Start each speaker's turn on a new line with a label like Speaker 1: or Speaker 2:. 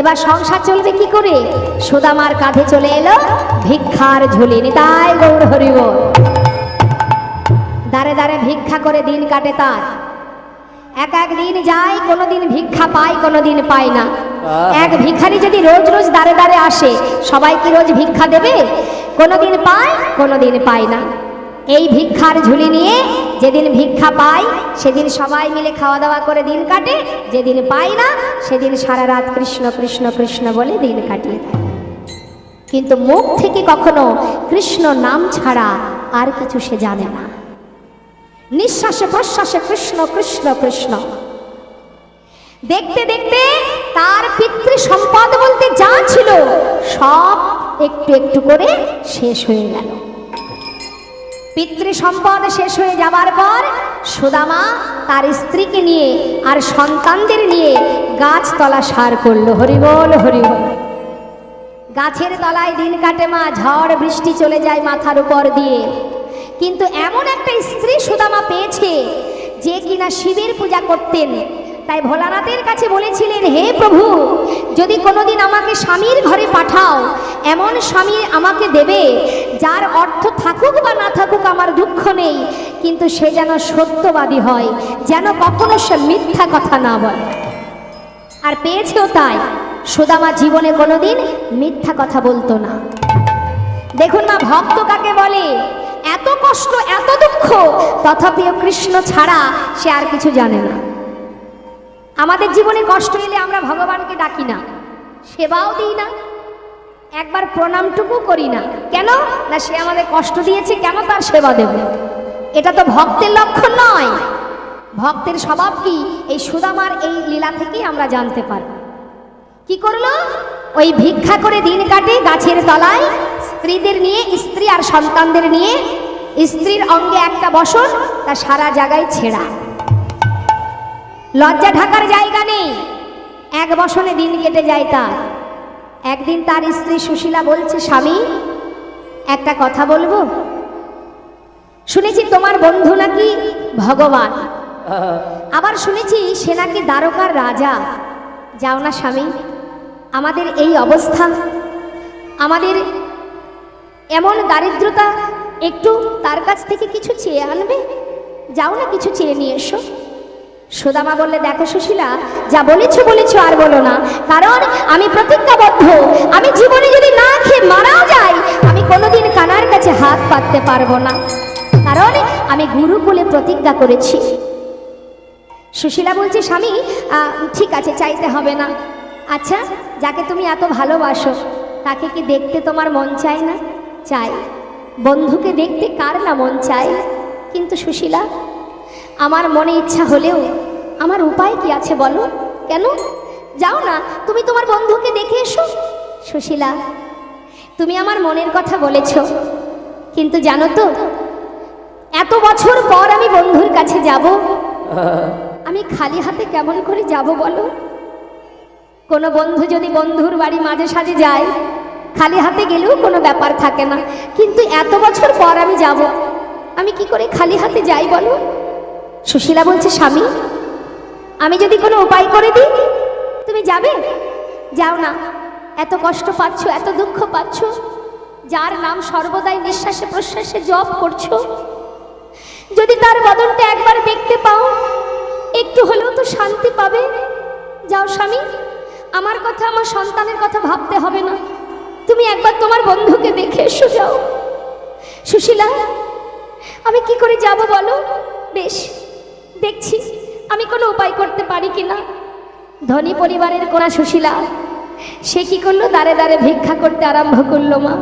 Speaker 1: এবার সংসার চলবে কি করে? সুদামার কাঁধে চলে এলো ভিক্ষার ঝুলি। নিতাই গৌর হরিব দাঁড়ে দাঁড়ে ভিক্ষা করে দিন কাটে তার। এক এক দিন যায় কোনোদিন ভিক্ষা পায় কোনোদিন পায় না। এক ভিখারি যদি রোজ রোজ দাঁড়ে দাঁড়ে আসে সবাই কি রোজ ভিক্ষা দেবে? কোনোদিন পায় কোনোদিন পায় না। এই ভিক্ষার ঝুলি নিয়ে যেদিন ভিক্ষা পায় সেদিন সবাই মিলে খাওয়া দাওয়া করে দিন কাটে। যেদিন পাই না, সেদিন সারা রাত কৃষ্ণ কৃষ্ণ কৃষ্ণ বলে দিন কাটিয়ে দেয়। কিন্তু মুখ থেকে কখনো কৃষ্ণ নাম ছাড়া আর কিছু সে জানে না। নিঃশ্বাসে, প্রশ্বাসে কৃষ্ণ কৃষ্ণ কৃষ্ণ। দেখতে দেখতে তার পিতৃ সম্পদ বলতে যা ছিল, সব একটু একটু করে শেষ হয়ে গেল। পিতৃ সম্পদ শেষ হয়ে যাবার পর সুদামা তার স্ত্রীকে নিয়ে আর সন্তানদের নিয়ে গাছতলা সার করল। হরিবল হরিবল গাছের তলায় দিন কাটে মা, ঝড় বৃষ্টি চলে যায় মাথার উপর দিয়ে। কিন্তু এমন একটা স্ত্রী সুদামা পেয়েছে যে কিনা শিবের পূজা করতেন। তাই ভোলানাথের কাছে বলেছিলেন, হে প্রভু, যদি কোনোদিন আমাকে স্বামীর ঘরে পাঠাও, এমন স্বামী আমাকে দেবে, যার অর্থ থাকুক বা না থাকুক আমার দুঃখ নেই, কিন্তু সে যেন সত্যবাদী হয়, যেন কখনো সে মিথ্যা কথা না বলে। আর পেয়েছেও তাই, সুদামা জীবনে কোনোদিন মিথ্যা কথা বলতো না। দেখুন না ভক্ত কাকে বলে? এত কষ্ট, এত দুঃখ, তথাপিও কৃষ্ণ ছাড়া সে আর কিছু জানে না। আমাদের জীবনে কষ্ট এলে আমরা ভগবানকে ডাকি না, সেবাও দিই না, একবার প্রণামটুকু করি না। কেন? না, সে আমাদের কষ্ট দিয়েছে, কেন তার সেবা দেব? এটা তো ভক্তের লক্ষণ নয়। ভক্তের স্বভাব কি? এই সুদামার এই লীলা থেকেই আমরা জানতে পারি কি করল? ওই ভিক্ষা করে দিন কাটে গাছের তলায়, স্ত্রীদের নিয়ে, স্ত্রী আর সন্তানদের নিয়ে, স্ত্রীর অঙ্গে একটা বসন, তা সারা জায়গায় ছেঁড়া। লজ্জা ঢাকার জায়গা নেই। এক বসনে দিন কেটে যায় তার। একদিন তার স্ত্রী সুশীলা বলছে, স্বামী, একটা কথা বলব? শুনেছি তোমার বন্ধু নাকি ভগবান। আবার শুনেছি সে নাকি দ্বারকার রাজা। যাও না স্বামী, আমাদের এই অবস্থা, আমাদের এমন দারিদ্রতা, একটু তার কাছ থেকে কিছু চেয়ে আনবে? যাও না কিছু চেয়ে নিয়ে এসো। সুদামা বললে, দেখো সুশীলা, যা বলেছ বলেছ আর বলো না। কারণ আমি প্রতিজ্ঞাবদ্ধ। আমি জীবনে যদি না খেয়ে মারাও যাই, আমি কোনোদিন কানার কাছে হাত পাততে পারব না। কারণ আমি গুরুকুলে প্রতিজ্ঞা করেছি। সুশীলা বলছে, স্বামী ঠিক আছে, চাইতে হবে না। আচ্ছা যাকে তুমি এত ভালোবাসো, তাকে কি দেখতে তোমার মন চায় না? চাই। বন্ধুকে দেখতে কার না মন চায়? কিন্তু সুশীলা আমার মনে ইচ্ছা হলেও, আমার উপায় কি আছে বলো? কেন? যাও না, তুমি তোমার বন্ধুকে দেখে এসো। সুশীলা, তুমি আমার মনের কথা বলেছ। কিন্তু জানো তো, এত বছর পর আমি বন্ধুর কাছে যাব। আমি খালি হাতে কেমন করে যাব বলো? কোনো বন্ধু যদি বন্ধুর বাড়ি মাঝে সাঝে যায়, খালি হাতে গেলেও কোনো ব্যাপার থাকে না। কিন্তু এত বছর পর আমি যাব। আমি কি করে খালি হাতে যাই বলো? সুশীলা বলছে, স্বামী, আমি যদি কোনো উপায় করে দিই, তুমি যাবে? যাও না। এত কষ্ট পাচ্ছ, এত দুঃখ পাচ্ছ, যার নাম সর্বদাই নিঃশ্বাসে প্রশ্বাসে জপ করছ। যদি তার বদনটা একবার দেখতে পাও, একটু হলেও তো শান্তি পাবে। যাও স্বামী, আমার কথা, আমার সন্তানের কথা ভাবতে হবে না। তুমি একবার তোমার বন্ধুকে দেখে এসো, যাও। সুশীলা, আমি কি করে যাব বলো? বেশ দেখছি, আমি কোনো উপায় করতে পারি কিনা ধনী পরিবারের কোনা সুশীলা, সে কি করল? দাঁড়ে দাঁড়ে ভিক্ষা করতে আরম্ভ করল মা।